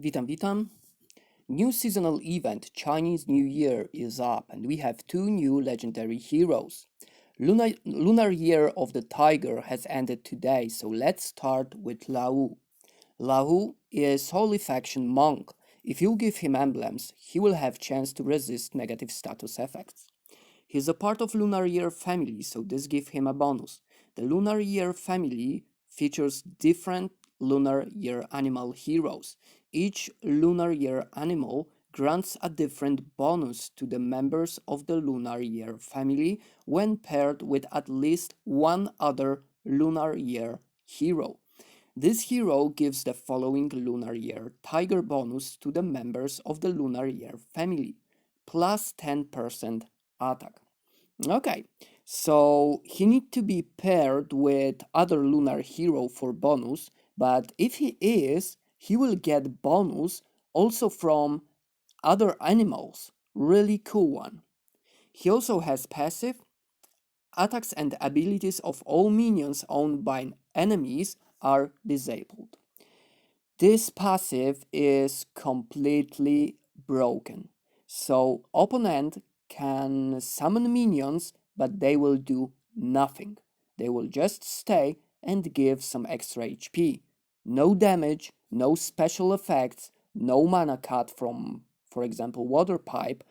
Witam, witam. New seasonal event Chinese New Year is up, and we have two new legendary heroes. Lunar, lunar Year of the Tiger has ended today, so let's start with Lao. Lao is Holy Faction Monk. If you give him emblems, he will have chance to resist negative status effects. He's a part of Lunar Year family, so this gives him a bonus. The Lunar Year family features different Lunar Year animal heroes. Each Lunar Year animal grants a different bonus to the members of the Lunar Year family when paired with at least one other Lunar Year hero. This hero gives the following Lunar Year Tiger bonus to the members of the Lunar Year family, plus 10% attack. Okay, so he need to be paired with other lunar hero for bonus, but if he is, he will get bonus also from other animals. Really cool one. He also has passive attacks and abilities of all minions owned by enemies are disabled. This passive is completely broken. So opponent can summon minions, but they will do nothing. They will just stay and give some extra HP. No damage, no special effects, no mana cut from, for example, water pipe.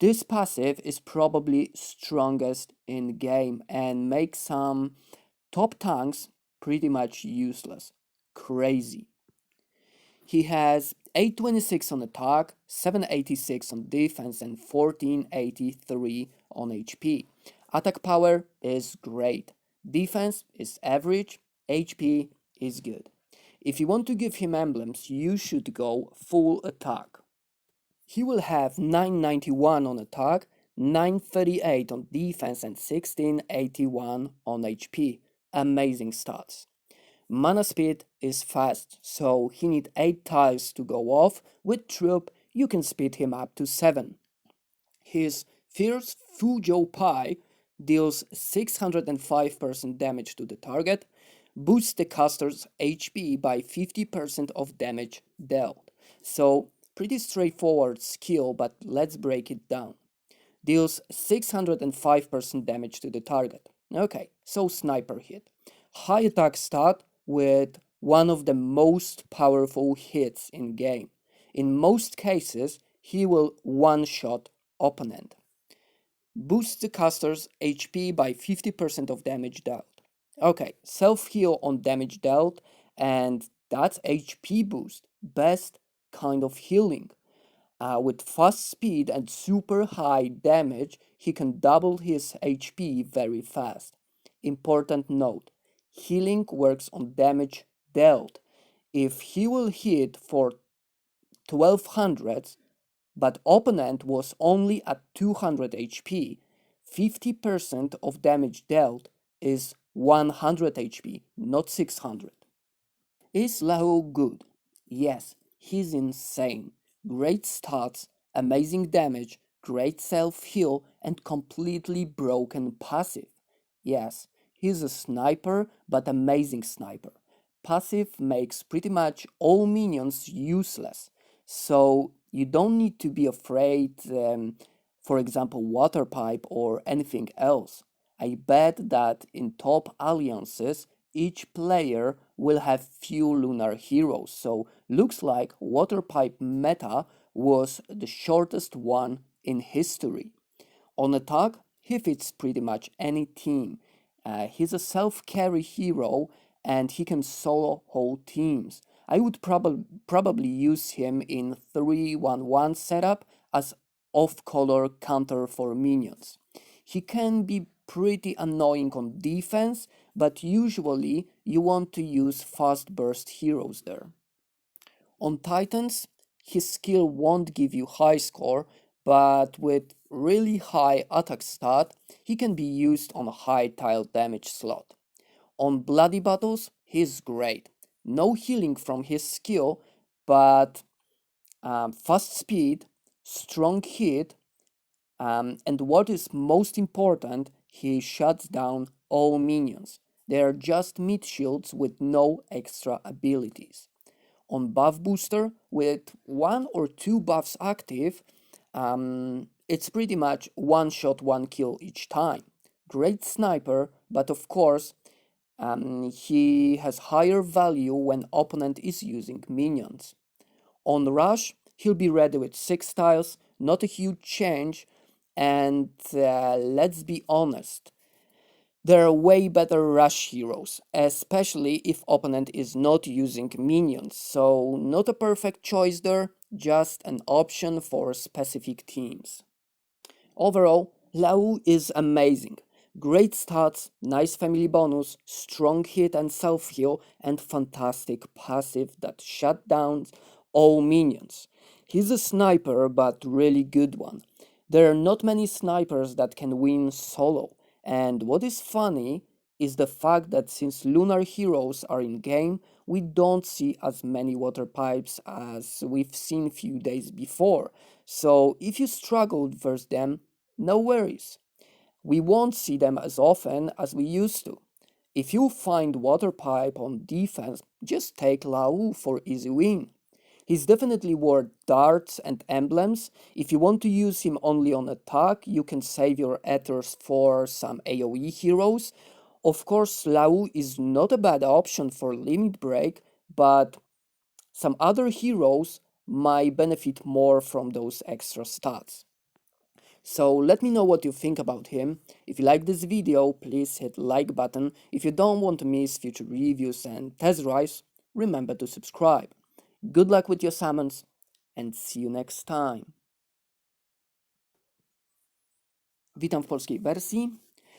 This passive is probably strongest in game and makes some top tanks pretty much useless. Crazy. He has 826 on attack, 786 on defense, and 1483 on HP. Attack power is great. Defense is average, HP is good. If you want to give him emblems, you should go full attack. He will have 991 on attack, 938 on defense, and 1681 on HP. Amazing stats. Mana speed is fast, so he need 8 tiles to go off. With troop, you can speed him up to 7. His Fierce Fuzhou Pai deals 605% damage to the target, boosts the caster's HP by 50% of damage dealt. So, pretty straightforward skill, but let's break it down. Deals 605% damage to the target. Okay, so sniper hit. High attack stat with one of the most powerful hits in game. In most cases, he will one-shot opponent. Boosts the caster's HP by 50% of damage dealt. Okay, self-heal on damage dealt, and that's HP boost. Best kind of healing. Uh, with fast speed and super high damage, he can double his HP very fast. Important note, healing works on damage dealt. If he will hit for 1200, but opponent was only at 200 HP, 50% of damage dealt is 100 HP, not 600. Is Lao good? Yes, he's insane. Great stats, amazing damage, great self heal, and completely broken passive. Yes, he's a sniper, but amazing sniper. Passive makes pretty much all minions useless, so you don't need to be afraid, um, for example, water pipe or anything else. I bet that in top alliances, each player will have few lunar heroes, so looks like water pipe meta was the shortest one in history. On attack, he fits pretty much any team. Uh, he's a self-carry hero and he can solo whole teams. I would prob- probably use him in 3-1-1 setup as off-color counter for minions. He can be pretty annoying on defense, but usually you want to use fast burst heroes there. On Titans, his skill won't give you high score, but with really high attack stat, he can be used on a high tile damage slot. On Bloody Battles, he's great. No healing from his skill, but um, fast speed, strong hit, um, and what is most important, he shuts down all minions. They are just mid shields with no extra abilities. on buff booster with one or two buffs active, um, it's pretty much one shot, one kill each time. Great sniper, but of course, um, he has higher value when opponent is using minions. On rush, he'll be ready with six tiles, not a huge change, and uh, let's be honest, there are way better rush heroes, especially if opponent is not using minions, so not a perfect choice there, just an option for specific teams. Overall, Lau is amazing. Great stats, nice family bonus, strong hit and self heal, and fantastic passive that shut down all minions. He's a sniper, but really good one. There are not many snipers that can win solo, and what is funny is the fact that since lunar heroes are in game, we don't see as many water pipes as we've seen few days before. So if you struggled versus them, no worries. We won't see them as often as we used to. If you find water pipe on defense, just take Lau for easy win. He's definitely worth darts and emblems. If you want to use him only on attack, you can save your ethers for some AoE heroes. Of course, Lau is not a bad option for limit break, but some other heroes might benefit more from those extra stats. So let me know what you think about him. If you like this video, please hit like button. If you don't want to miss future reviews and test drives, remember to subscribe. Good luck with your summons and see you next time. Witam w polskiej wersji.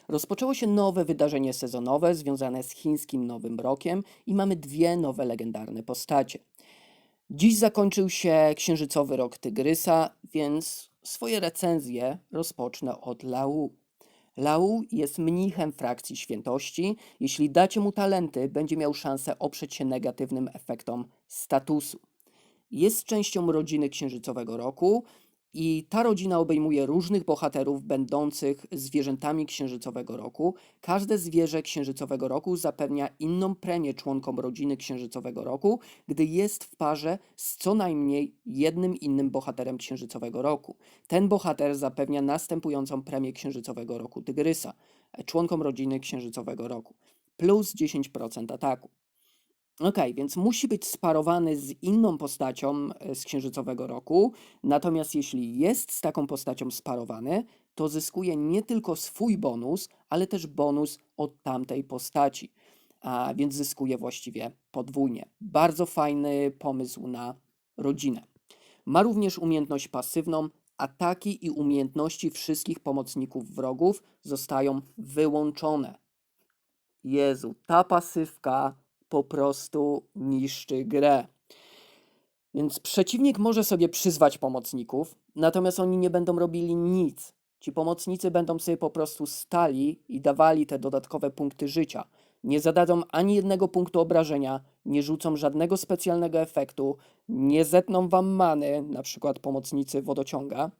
Rozpoczęło się nowe wydarzenie sezonowe związane z chińskim Nowym Rokiem i mamy dwie nowe legendarne postacie. Dziś zakończył się księżycowy rok Tygrysa, więc swoje recenzje rozpocznę od Lau. Lau jest mnichem frakcji świętości. Jeśli dacie mu talenty, będzie miał szansę oprzeć się negatywnym efektom statusu. Jest częścią rodziny księżycowego roku i ta rodzina obejmuje różnych bohaterów będących zwierzętami księżycowego roku. Każde zwierzę księżycowego roku zapewnia inną premię członkom rodziny księżycowego roku, gdy jest w parze z co najmniej jednym innym bohaterem księżycowego roku. Ten bohater zapewnia następującą premię księżycowego roku Tygrysa, członkom rodziny księżycowego roku, plus 10% ataku. Ok, więc musi być sparowany z inną postacią e, z księżycowego roku. Natomiast jeśli jest z taką postacią sparowany, to zyskuje nie tylko swój bonus, ale też bonus od tamtej postaci. A więc zyskuje właściwie podwójnie. Bardzo fajny pomysł na rodzinę. Ma również umiejętność pasywną. Ataki i umiejętności wszystkich pomocników wrogów zostają wyłączone. Jezu, ta pasywka po prostu niszczy grę. Więc przeciwnik może sobie przyzwać pomocników, natomiast oni nie będą robili nic. Ci pomocnicy będą sobie po prostu stali i dawali te dodatkowe punkty życia. Nie zadadzą ani jednego punktu obrażenia, nie rzucą żadnego specjalnego efektu, nie zetną wam many, na przykład pomocnicy wodociąga.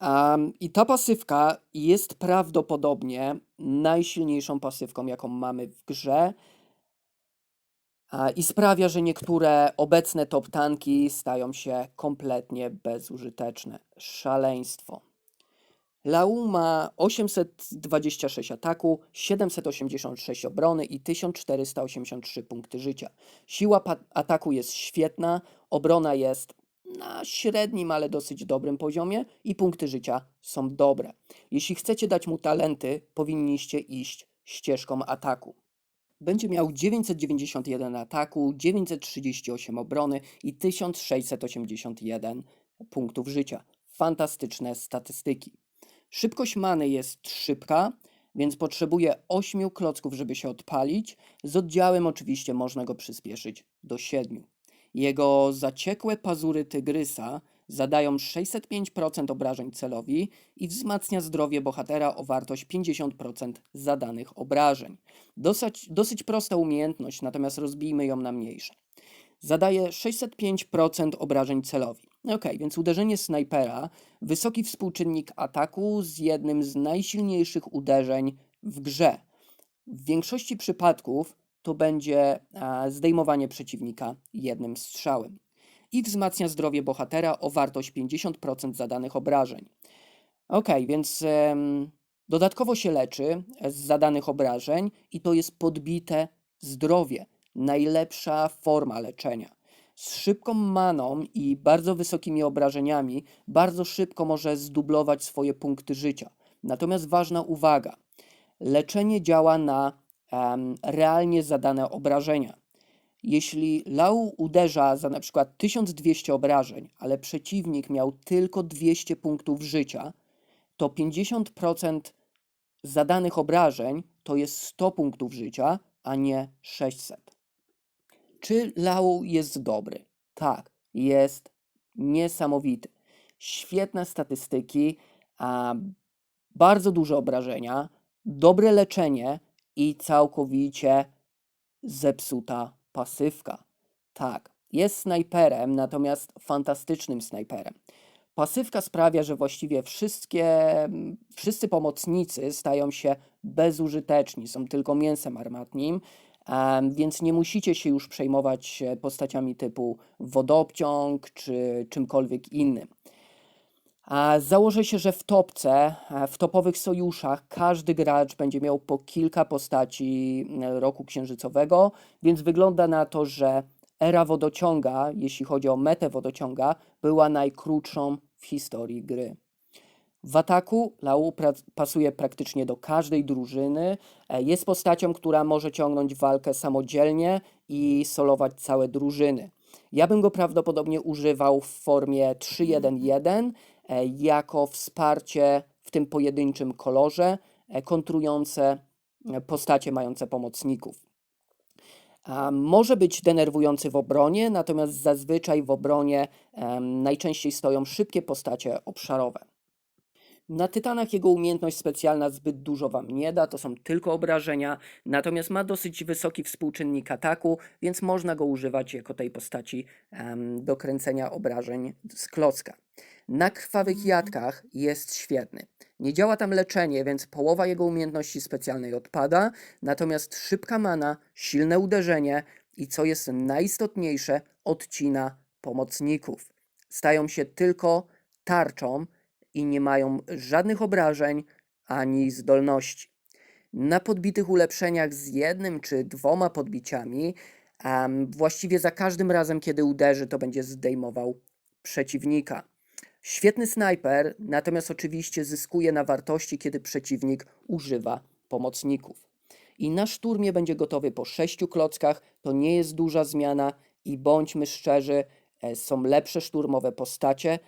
Um, I ta pasywka jest prawdopodobnie najsilniejszą pasywką, jaką mamy w grze i sprawia, że niektóre obecne top tanki stają się kompletnie bezużyteczne. Szaleństwo. Lau ma 826 ataku, 786 obrony i 1483 punkty życia. Siła ataku jest świetna, obrona jest na średnim, ale dosyć dobrym poziomie i punkty życia są dobre. Jeśli chcecie dać mu talenty, powinniście iść ścieżką ataku. Będzie miał 991 ataku, 938 obrony i 1681 punktów życia. Fantastyczne statystyki. Szybkość many jest szybka, więc potrzebuje 8 klocków, żeby się odpalić. Z oddziałem oczywiście można go przyspieszyć do 7. Jego zaciekłe pazury tygrysa zadają 605% obrażeń celowi i wzmacnia zdrowie bohatera o wartość 50% zadanych obrażeń. Dosyć, dosyć prosta umiejętność, natomiast rozbijmy ją na mniejsze. Zadaje 605% obrażeń celowi. Ok, więc uderzenie snajpera, wysoki współczynnik ataku z jednym z najsilniejszych uderzeń w grze. W większości przypadków to będzie e, zdejmowanie przeciwnika jednym strzałem. I wzmacnia zdrowie bohatera o wartość 50% zadanych obrażeń. Ok, więc dodatkowo się leczy z zadanych obrażeń i to jest podbite zdrowie. Najlepsza forma leczenia. Z szybką maną i bardzo wysokimi obrażeniami bardzo szybko może zdublować swoje punkty życia. Natomiast ważna uwaga, leczenie działa na em, realnie zadane obrażenia. Jeśli Lau uderza za na przykład 1200 obrażeń, ale przeciwnik miał tylko 200 punktów życia, to 50% zadanych obrażeń to jest 100 punktów życia, a nie 600. Czy Lau jest dobry? Tak, jest niesamowity. Świetne statystyki, bardzo duże obrażenia, dobre leczenie i całkowicie zepsuta pasywka. Tak, jest snajperem, natomiast fantastycznym snajperem. Pasywka sprawia, że właściwie wszystkie, wszyscy pomocnicy stają się bezużyteczni, są tylko mięsem armatnim, więc nie musicie się już przejmować e, postaciami typu wodobciąg czy czymkolwiek innym. Założę się, że w topce, e, w topowych sojuszach każdy gracz będzie miał po kilka postaci e, roku księżycowego, więc wygląda na to, że era wodociąga, jeśli chodzi o metę wodociąga, była najkrótszą w historii gry. W ataku Lau pasuje praktycznie do każdej drużyny. E, Jest postacią, która może ciągnąć walkę samodzielnie i solować całe drużyny. Ja bym go prawdopodobnie używał w formie 3-1-1 e, jako wsparcie w tym pojedynczym kolorze, e, kontrujące e, postacie mające pomocników. Może być denerwujący w obronie, natomiast zazwyczaj w obronie najczęściej stoją szybkie postacie obszarowe. Na Tytanach jego umiejętność specjalna zbyt dużo wam nie da, to są tylko obrażenia, natomiast ma dosyć wysoki współczynnik ataku, więc można go używać jako tej postaci em, do kręcenia obrażeń z klocka. Na krwawych jadkach jest świetny. Nie działa tam leczenie, więc połowa jego umiejętności specjalnej odpada, natomiast szybka mana, silne uderzenie i co jest najistotniejsze, odcina pomocników. Stają się tylko tarczą i nie mają żadnych obrażeń ani zdolności. Na podbitych ulepszeniach z jednym czy dwoma podbiciami, em, właściwie za każdym razem, kiedy uderzy, to będzie zdejmował przeciwnika. Świetny snajper, natomiast oczywiście zyskuje na wartości, kiedy przeciwnik używa pomocników. I na szturmie będzie gotowy po sześciu klockach. To nie jest duża zmiana i bądźmy szczerzy, e, są lepsze szturmowe postacie,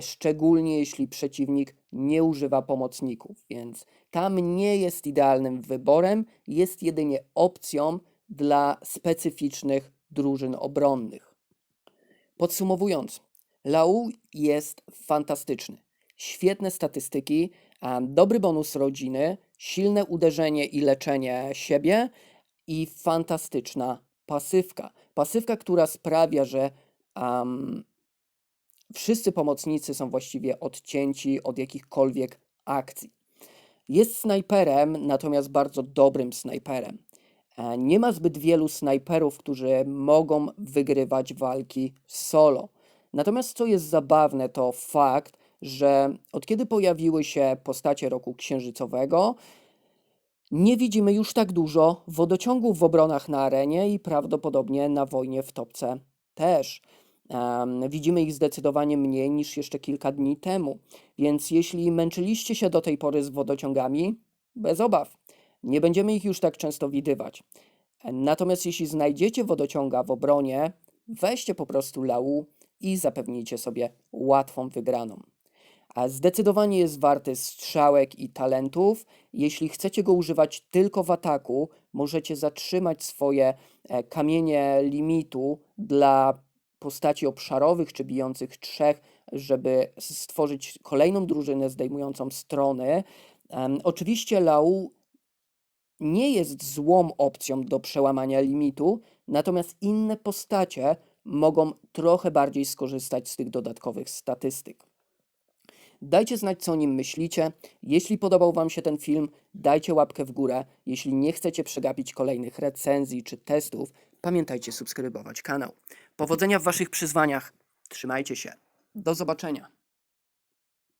szczególnie jeśli przeciwnik nie używa pomocników, więc tam nie jest idealnym wyborem, jest jedynie opcją dla specyficznych drużyn obronnych. Podsumowując, Lau jest fantastyczny. Świetne statystyki, dobry bonus rodziny, silne uderzenie i leczenie siebie i fantastyczna pasywka. Pasywka, która sprawia, że em, wszyscy pomocnicy są właściwie odcięci od jakichkolwiek akcji. Jest snajperem, natomiast bardzo dobrym snajperem. E, Nie ma zbyt wielu snajperów, którzy mogą wygrywać walki solo. Natomiast co jest zabawne, to fakt, że od kiedy pojawiły się postacie roku księżycowego, nie widzimy już tak dużo wodociągów w obronach na arenie i prawdopodobnie na wojnie w topce też. Widzimy ich zdecydowanie mniej niż jeszcze kilka dni temu. Więc jeśli męczyliście się do tej pory z wodociągami, bez obaw, nie będziemy ich już tak często widywać. Natomiast jeśli znajdziecie wodociąga w obronie, weźcie po prostu lau i zapewnijcie sobie łatwą wygraną. A zdecydowanie jest warty strzałek i talentów. Jeśli chcecie go używać tylko w ataku, możecie zatrzymać swoje e, kamienie limitu dla postaci obszarowych czy bijących trzech, żeby stworzyć kolejną drużynę zdejmującą strony. Oczywiście Lau nie jest złą opcją do przełamania limitu, natomiast inne postacie mogą trochę bardziej skorzystać z tych dodatkowych statystyk. Dajcie znać, co o nim myślicie. Jeśli podobał Wam się ten film, dajcie łapkę w górę. Jeśli nie chcecie przegapić kolejnych recenzji czy testów, Pamiętajcie subskrybować kanał. Powodzenia w Waszych przyzwaniach. Trzymajcie się. Do zobaczenia.